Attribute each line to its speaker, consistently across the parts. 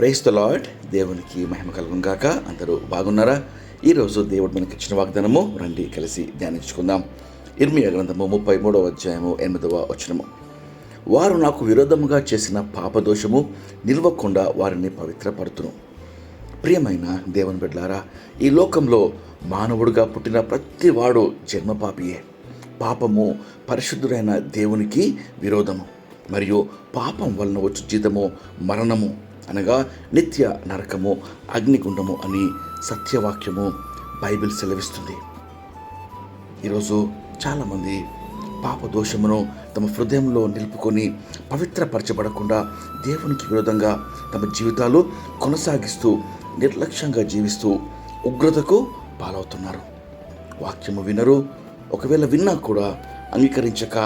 Speaker 1: Price the lord దేవునికి మహిమ కలుగును గాక. అందరూ బాగున్నారా? ఈరోజు దేవుడు మనకి ఇచ్చిన వాగ్దానము రండి కలిసి ధ్యానించుకుందాం. ఇర్మియా గ్రంథము ముప్పై మూడవ అధ్యాయము ఎనిమిదవ వచనము. వారు నాకు విరోధముగా చేసిన పాపదోషము నిల్వకుండా వారిని పవిత్రపడుతును ప్రియమైన దేవుని బిడ్డారా ఈ లోకంలో మానవుడిగా పుట్టిన ప్రతివాడు జన్మపాపియే. పాపము పరిశుద్ధుడైన దేవునికి విరోధము మరియు పాపం వలన వచ్చు జీతము మరణము. అనగా నిత్య నరకము అగ్నిగుండము అని సత్యవాక్యము బైబిల్ సెలవిస్తుంది. ఈరోజు చాలామంది పాప దోషమును తమ హృదయంలో నిలుపుకొని పవిత్రపరచబడకుండా దేవునికి విరోధంగా తమ జీవితాలు కొనసాగిస్తూ నిర్లక్ష్యంగా జీవిస్తూ ఉగ్రతకు పాలవుతున్నారు. వాక్యము వినరు ఒకవేళ విన్నా కూడా అంగీకరించక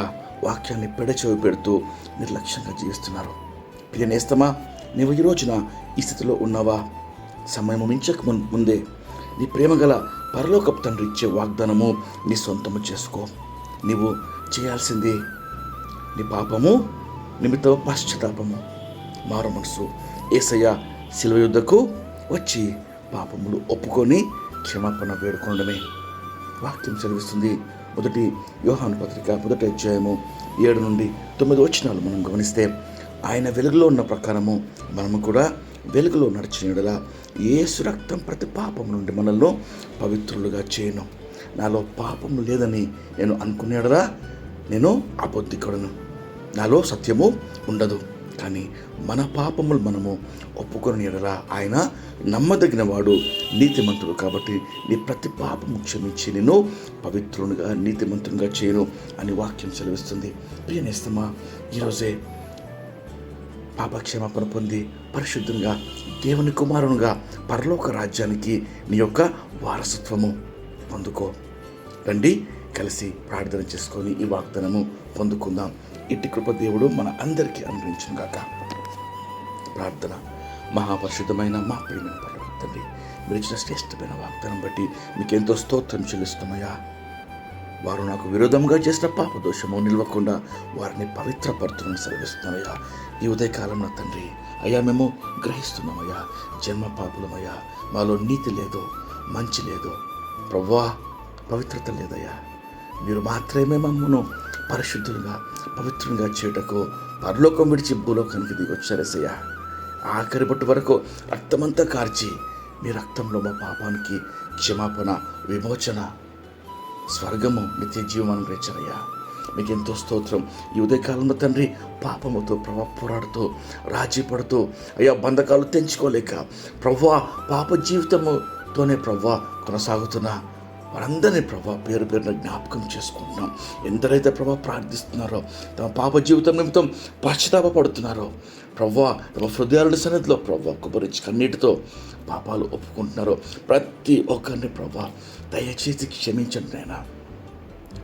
Speaker 1: వాక్యాన్ని పెడచెవి పెడుతూ నిర్లక్ష్యంగా జీవిస్తున్నారు. ప్రియనేస్తమా నీవు ఈ రోజున ఈ స్థితిలో ఉన్నావా? సమయం మించక ముందే నీ ప్రేమగల పరలోకపు తండ్రి ఇచ్చే వాగ్దానము నీ సొంతము చేసుకో. నీవు చేయాల్సింది నీ పాపము నిమిత్తం పశ్చాత్తాపము. మారు మనసు. ఏసయ్య శిలువ యుద్ధకు వచ్చి పాపములు ఒప్పుకొని క్షమాపణ వేడుకోవడమే వాక్యం చదివిస్తుంది మొదటి యోహాను పత్రిక మొదటి అధ్యాయము ఏడు నుండి తొమ్మిది వచ్చినాలు మనం గమనిస్తే ఆయన వెలుగులో ఉన్న ప్రకారము మనము కూడా వెలుగులో నడిచిన ఏసు యేసు రక్తం ప్రతి పాపం నుండి మనల్ని పవిత్రులుగా చేయను. నాలో పాపము లేదని నేను అనుకునేడరా నేను అబద్ధికుడను. నాలో సత్యము ఉండదు. కానీ మన పాపములు మనము ఒప్పుకొని ఎడలా ఆయన నమ్మదగిన వాడు నీతిమంతుడు కాబట్టి నీ ప్రతి పాపము క్షమించి నేను పవిత్రునిగా నీతిమంతునిగా చేయను అని వాక్యం సెలవిస్తుంది. ప్రియనేస్తమా ఈరోజే పాపక్షమాపణ పొంది పరిశుద్ధంగా దేవుని కుమారునిగా పరలోక రాజ్యానికి నీ యొక్క వారసత్వము పొందుకో. రండి కలిసి ప్రార్థన చేసుకొని ఈ వాగ్దానము పొందుకుందాం. ఇట్టి కృప దేవుడు మన అందరికీ అనుగ్రహించును గాక ప్రార్థన. మహాపరిశుద్ధమైన మా ప్రియమైన పరలోక మీరు ఇచ్చిన శ్రేష్టమైన వాగ్దానం బట్టి మీకు ఎంతో స్తోత్రం చెల్లిస్తామయ్యా వారు నాకు విరోధంగా చేసిన పాప దోషము నిల్వకుండా వారిని పవిత్రపరుతున్న సెలవిస్తున్నామయ్యా. ఈ ఉదయకాలం నా తండ్రి అయ్యా మేము గ్రహిస్తున్నామయ్యా. జన్మ పాపులమయ్యా. మాలో నీతి లేదు మంచి లేదు. ప్రవ్వా పవిత్రత లేదయ్యా. మీరు మాత్రమే మమ్మను పరిశుద్ధులుగా పవిత్రంగా చేయుటకు పరలోకం విడిచి భూలోకానికి దిగి ఆఖరి బొట్టు వరకు రక్తమంతా కార్చి మీ రక్తంలో మా పాపానికి క్షమాపణ విమోచన స్వర్గము నిత్య జీవం అనుగ్రహించారయ్యా మీకు ఎంతో స్తోత్రం. ఈ ఉదయకాలంలో తండ్రి పాపముతో ప్రభా పోరాడుతూ రాజీ పడుతూ అయ్యా బంధకాలు తెంచుకోలేక ప్రభా పాప జీవితముతోనే ప్రభా కొనసాగుతున్నా. వారందరినీ ప్రభా పేరు పేరున జ్ఞాపకం చేసుకుంటున్నాం. ఎందరైతే ప్రభా ప్రార్థిస్తున్నారో తమ పాప జీవితం నిమిత్తం పశ్చాత్తాపడుతున్నారో ప్రభా తమ హృదయాల సన్నిధిలో ప్రభా కుబరించి కన్నీటితో పాపాలు ఒప్పుకుంటున్నారో ప్రతి ఒక్కరిని ప్రభా దయచేసి క్షమించండి నాయన.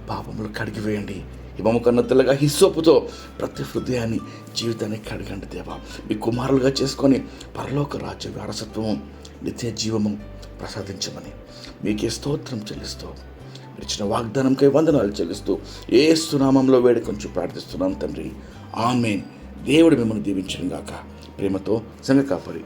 Speaker 1: పాపములు కడిగివేయండి. హిమము కన్న తెల్లగా హిస్సోపుతో ప్రతి హృదయాన్ని జీవితాన్ని కడగండి దేవా. మీ కుమారులుగా చేసుకొని పరలోక రాజ్య వారసత్వము నిత్య జీవము ప్రసాదించమని మీకే స్తోత్రం చెల్లిస్తూ మీరు ఇచ్చిన వాగ్దానంకై వందనాలు చెల్లిస్తూ ఏ సునామంలో వేడి కొంచెం ప్రార్థిస్తున్నాం తండ్రి. ఆమెన్. దేవుడు మిమ్మల్ని దీవించడం గాక. ప్రేమతో సంగకాపరి